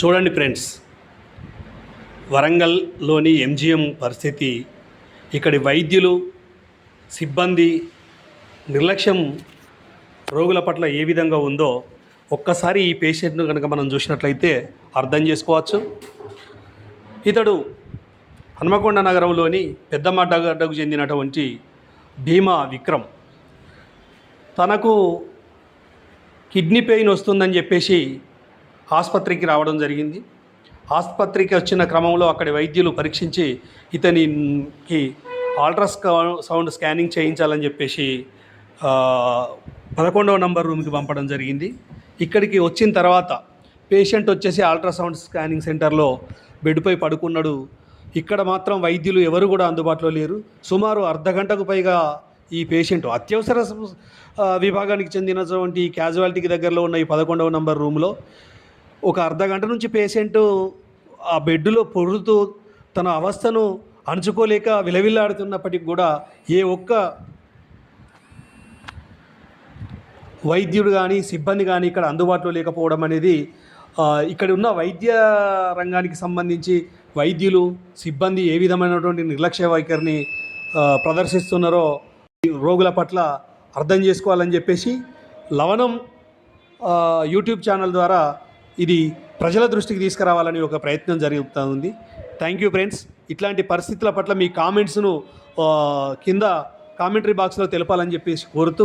చూడండి friends వరంగల్లోని MGM పరిస్థితి ఇక్కడి వైద్యులు సిబ్బంది నిర్లక్ష్యం రోగుల పట్ల ఏ విధంగా ఉందో ఒక్కసారి ఈ పేషెంట్ను కనుక మనం చూసినట్లయితే అర్థం చేసుకోవచ్చు. ఇతడు హనుమకొండ నగరంలోని పెద్దమడ్డగడ్డకు చెందినటువంటి భీమా విక్రమ్. తనకు కిడ్నీ పెయిన్ వస్తుందని చెప్పేసి ఆసుపత్రికి రావడం జరిగింది. ఆసుపత్రికి వచ్చిన క్రమంలో అక్కడి వైద్యులు పరీక్షించి ఇతనికి అల్ట్రాస్కా సౌండ్ స్కానింగ్ చేయించాలని చెప్పేసి పదకొండవ నంబర్ రూమ్కి పంపడం జరిగింది. ఇక్కడికి వచ్చిన తర్వాత పేషెంట్ వచ్చేసి అల్ట్రాసౌండ్ స్కానింగ్ సెంటర్లో బెడ్పై పడుకున్నాడు. ఇక్కడ మాత్రం వైద్యులు ఎవరు కూడా అందుబాటులో లేరు. సుమారు అర్ధ గంటకు పైగా ఈ పేషెంట్ అత్యవసర విభాగానికి చెందినటువంటి క్యాజువాలిటీకి దగ్గరలో ఉన్న ఈ పదకొండవ నంబర్ రూమ్లో ఒక అర్ధ గంట నుంచి పేషెంట్ ఆ బెడ్లో పొరుతూ తన అవస్థను అణుచుకోలేక విలవిల్లాడుతున్నప్పటికి కూడా ఏ ఒక్క వైద్యుడు కానీ సిబ్బంది కానీ ఇక్కడ అందుబాటులో లేకపోవడం అనేది ఇక్కడ ఉన్న వైద్య రంగానికి సంబంధించి వైద్యులు సిబ్బంది ఏ విధమైనటువంటి నిర్లక్ష్య వైఖరిని ప్రదర్శిస్తున్నారో రోగుల పట్ల అర్థం చేసుకోవాలని చెప్పేసి లవణం యూట్యూబ్ ఛానల్ ద్వారా ఇది ప్రజల దృష్టికి తీసుకురావాలని ఒక ప్రయత్నం జరుగుతూ ఉంది. థ్యాంక్ యూ ఫ్రెండ్స్ ఇట్లాంటి పరిస్థితుల పట్ల మీ కామెంట్స్ను ఆ, కింద కామెంటరీ బాక్స్లో తెలపాలని చెప్పేసి కోరుతూ